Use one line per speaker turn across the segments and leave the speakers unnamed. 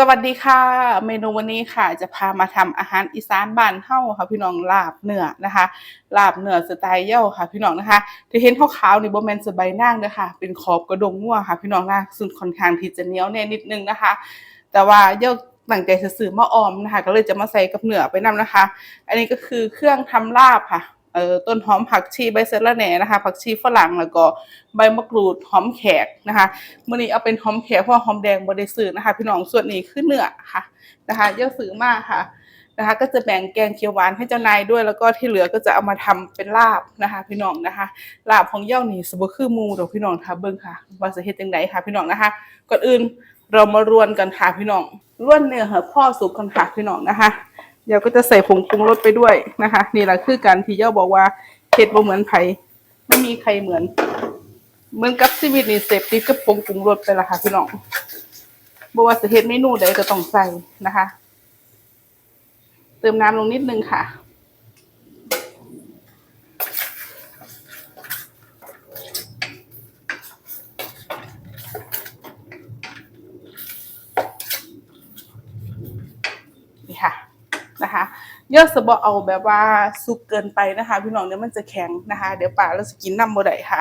สวัสดีค่ะ เมนูวันนี้ค่ะ จะพามาทำอาหารอีสานบ้านเฮาค่ะพี่น้องลาบเนื้อนะคะ ลาบเนื้อสไตล์เย่าค่ะ พี่น้องนะคะที่เห็นขาวๆนี่บ่แมนสบายนางเด้อค่ะ เป็นขอบกระดงงัวค่ะ พี่น้องนะซึ่งค่อนข้างที่จะเหนียวแน่นิดนึงนะคะ แต่ว่าเย่าตั้งใจจะซื้อมาออมนะคะ ก็เลยจะมาใส่กับเนื้อไปนํนะคะ อันนี้ก็คือเครื่องทำลาบค่ะ เอ่อต้นหอมผักชีใบเซระแหน่นะคะ ผักชีฝรั่งแล้วก็ใบมะกรูดหอมแขกนะคะมื่อนี้เอาเป็นหอมแขกเพราะหอมแดงบริสุทธิ์นะคะ พี่น้องส่วนนี้คือเนื้อค่ะนะคะเยอะซื้อมากค่ะนะคะ ก็จะแบ่งแกงเขียวหวานให้เจ้านายด้วย แล้วก็ที่เหลือก็จะเอามาทำเป็นลาบนะคะ พี่น้องนะคะ ลาบของเย่านี่สบคือมูดอกพี่น้องค่ะเบิ่งค่ะว่าจะเฮ็ดจังไดค่ะ พี่น้องนะคะก่อนอื่นเรามารวนกันค่ะพี่น้องร่วนเนื้อเหอพ่อสุกกันค่ะพี่น้องนะคะ เดี๋ยวก็จะใส่ผงปรุงรสไปด้วยนะคะ นี่แหละคือการที่เย่าบอกว่าเผ็ดบ่เหมือนไผ่ไม่มีใครเหมือน เหมือนกับชีวิตนี่เสพติดกับผงปรุงรสไปละค่ะพี่น้องบ่ว่าจะเฮ็ดเมนูใดก็ต้องใส่นะคะ เติมน้ำลงนิดนึงค่ะ นี่ค่ะ นะคะเยอะสบเอาแบบว่าสุกเกินไปนะคะ พี่น้องเดี๋ยวมันจะแข็งนะคะ เดี๋ยวป่าเราจะกินน้ำบ่ได้ค่ะ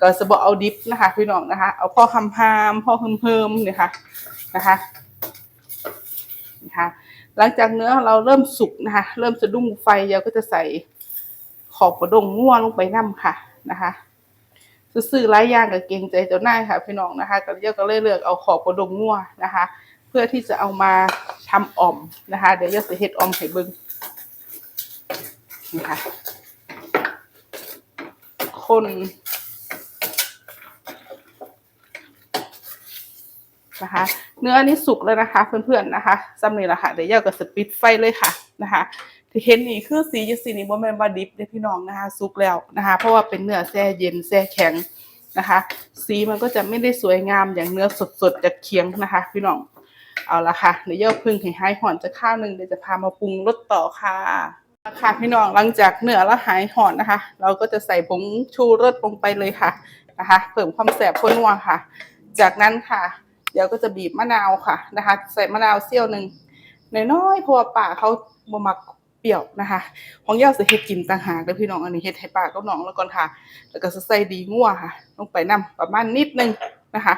ก็สบเอาดิบนะคะ พี่น้องนะคะ เอาพ่อคำพามพ่อเฮิมเฮิมๆเนี่ยค่ะนะคะนะคะหลังจากเนื้อเราเริ่มสุกนะคะ เริ่มจะดุ้งไฟเราก็จะใส่ขอบกระดงง่วลงไปน้ำค่ะนะคะซื้อหลายอย่างกับเกงใจเจ้าหน้าค่ะพี่น้องนะคะก็เยอะก็เลยเลือกเอาขอบกระดงง่วนะคะ เพื่อที่จะเอามา ทำอ่อมนะคะ เดี๋ยวจะสิเฮ็ดอ่อมให้เบิ่งนี่ค่ะคนนะคะ เนื้อนี้สุกแล้วนะคะ เพื่อนๆนะคะซ้ำนี่แหละค่ะ เดี๋ยวเยาก็สปิดไฟเลยค่ะนะคะ ที่เห็นนี่คือสีจะสีนี้บ่แม่นว่าดิบเด้พี่น้องนะคะ สุกแล้วนะคะ เพราะว่าเป็นเนื้อแช่เย็นแช่แข็งนะคะ สีมันก็จะไม่ได้สวยงามอย่างเนื้อสดๆจากเคียงนะคะ พี่น้อง เอาละค่ะเดี๋ยวเย่าพึ่งให้หายห่อนจะข้าวหนึ่งเดี๋ยวจะพามาปรุงรสต่อค่ะค่ะพี่น้องหลังจากเนื้อแล้วหายห่อนนะคะ เราก็จะใส่ผงชูรสลงไปเลยค่ะนะคะเพิ่มความแสบข้นนัวค่ะ จากนั้นค่ะ เดี๋ยวก็จะบีบมะนาวค่ะนะคะ ใส่มะนาวเสี้ยวหนึ่งน้อยๆเพราะว่าป่าเขาบ่มัก เปรี้ยวนะคะของเย่าสิเฮ็ดกินต่างหากเลยพี่น้องอันนี้เฮ็ดให้ปากับน้องแล้วก่อนค่ะ แล้วก็จะใส่ดีงัวค่ะ ลงไปนํประมาณนิดนึงนะคะ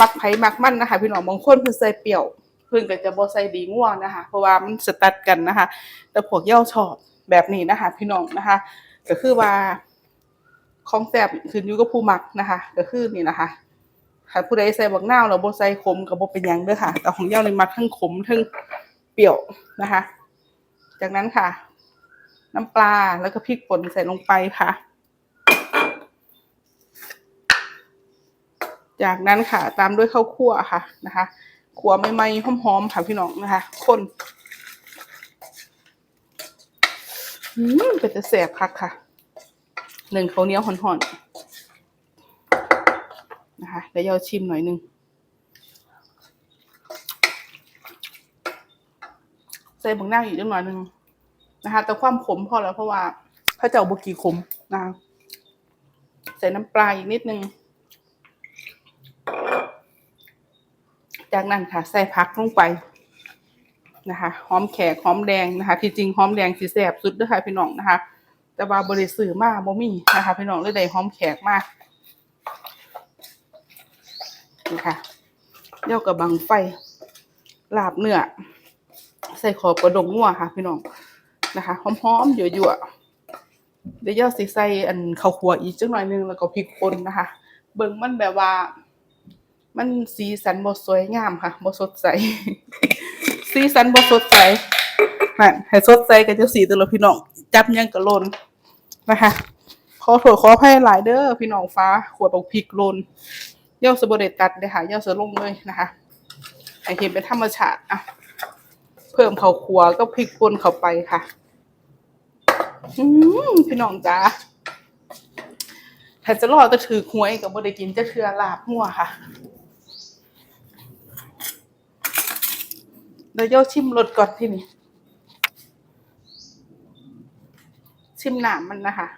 มักไผมักมันนะคะ พี่น้องบางคนเพิ่นใส่เปรี้ยวเพิ่นก็จะบ่ใส่ดีง่วงนะคะ เพราะว่ามันสตัดกันนะคะ แต่พวกเย้าชอบแบบนี้นะคะ พี่น้องนะคะ ก็คือว่าของแซ่บขึ้นอยู่กับผู้มักนะคะ ก็คือนี่นะคะถ้าผู้ใดใส่บักนาวแล้วบ่ใส่ขมก็บ่เป็นหยังเด้อค่ะ แต่ของเย้านี่มักทั้งขมทั้งเปรี้ยวนะคะ จากนั้นค่ะ น้ำปลาแล้วก็พริกป่นใส่ลงไปค่ะ จากนั้นค่ะ ตามด้วยข้าวคั่วค่ะนะคะขัวใหม่ๆหอมๆค่ะพี่น้องนะคะคนอืมเป็นจะแสบคักค่ะหนึ่งข้าวเหนียวห่อนๆนะคะเดี๋ยวเราชิมหน่อยหนึง ใส่บังหน้าอีกจังหน่อยหนึ่งนะคะ แต่ความขมพอแล้วเพราะว่าพระเจ้าบกีขมนะใส่น้ำปลาอีกนิดนึง จากนั้นค่ะ ใส่ผักลงไปนะคะหอมแขกหอมแดงนะคะ ที่จริงหอมแดงสีแสบสุดด้วยค่ะพี่น้องนะคะ แต่ว่าบริสื่อมากบ่มีนะคะ พี่น้องเลยได้หอมแขกมากนี่ค่ะเดี่ยวกับบังไฟลาบเนื้อ ใส่ขอบกระดงงัวค่ะ พี่น้องนะคะหอมๆยั่ๆเดี๋ยวย่าสิใส่อันข้าวคั่วอีกจังหน่อยนึงแล้วก็พริกป่นนะคะ เบิ่งมันแบบว่า มันสีสันบ่สวยงามค่ะบ่สดใส สีสันบ่สดใสนั่นให้สดใสก็จะสีตัวละพี่น้องจับยังก็หล่นนะคะขอโทษขออภัยหลายเด้อพี่น้องฟ้าขวดบักพริกลนเย่าสบ่ได้ตัดเด้อค่ะเย่าสลงเลยนะคะให้เห็นเป็นธรรมชาติอะ เพิ่มข้าวคั่วก็พริกป่นเข้าไปค่ะอืมพี่น้องจ้าถ้าจะรอดก็ถือหวยกับบ่ได้กินจะเทื่อลาบหัวค่ะเดี๋ยวโยชิมรสก่อนที่นี่ชิมหนามมันนะคะ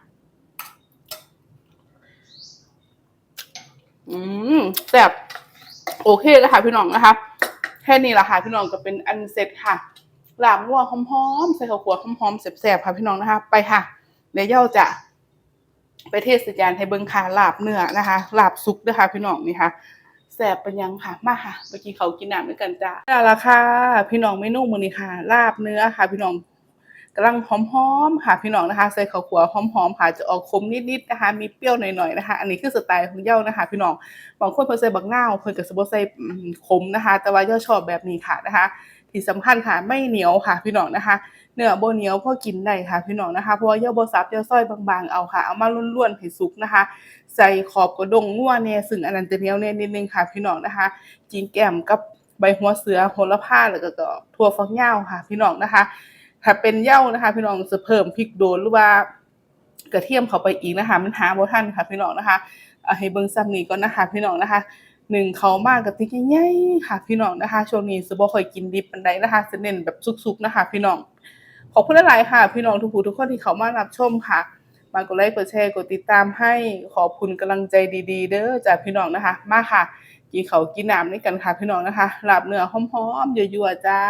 อืมแบบโอเคแล้วค่ะพี่น้องนะคะ แค่นี้แหละค่ะพี่น้องก็เป็นอันเสร็จค่ะลาบงัวหอมๆใส่ข้าวคั่วหอมๆแสบๆค่ะพี่น้องนะคะ ไปค่ะเดี๋ยวเย่าจะไปเทศจานให้เบิ้งค่ะลาบเนื้อนะคะลาบสุกด้วยค่ะ พี่น้องนี่ค่ะแสบเป็นยังค่ะมาค่ะไปกินเขากินน้ำด้วยกันจ้าเอาละค่ะ พี่น้องไม่นุ่มื้อนี่ค่ะลาบเนื้อค่ะ พี่น้อง กำลังหอมๆค่ะพี่น้องนะคะ ใส่ข้าวคั่วหอมๆค่ะจะออกขมนิดๆนะคะ มีเปรี้ยวหน่อยๆนะคะ อันนี้คือสไตล์ของเย่านะคะ พี่น้องบางคนเพิ่นใส่บักนาวเพิ่นก็สิบ่ใส่ขมนะคะ แต่ว่าย่าชอบแบบนี้ค่ะนะคะ ที่สำคัญค่ะไม่เหนียวค่ะ พี่น้องนะคะเนื้อบ่เหนียวพอกินได้ค่ะ พี่น้องนะคะเพราะว่าย่าบ่สับย่าซอยบางๆเอาค่ะเอามาล้วนๆให้สุกนะคะ ใส่ขอบกระดงงัวแน่ซึ่งอันนั้นจะเหนียวแน่นิดนึงค่ะ พี่น้องนะคะกินแก้มกับใบหัวเสือโหระพาแล้วก็ก็ถั่วฝักยาวค่ะ พี่น้องนะคะ ถ้าเป็นเย้านะคะ พี่น้องจะเพิ่มพริกโดนหรือว่ากระเทียมเข้าไปอีกนะคะ มันหาบ่ทันค่ะ พี่น้องนะคะให้เบิ่งซ้ำนี้ก่อนนะคะ พี่น้องนะคะหนึ่งเขามากกับติ๊กใหญ่ๆค่ะ พี่น้องนะคะช่วงนี้สิบ่ค่อยกินดิบปานใดนะคะจะเน้นแบบสุกๆนะคะ พี่น้องขอบคุณหลายๆค่ะ พี่น้องทุกผู้ทุกคนที่เขามารับชมค่ะมากดไลค์กดแชร์กดติดตามให้ขอบคุณกำลังใจดี ๆ เด้อจากพี่น้องนะคะ มาค่ะ กินเขากินน้ำด้วยกันค่ะพี่น้องนะคะหลาบเนื้อหอมๆยั่วๆจ้า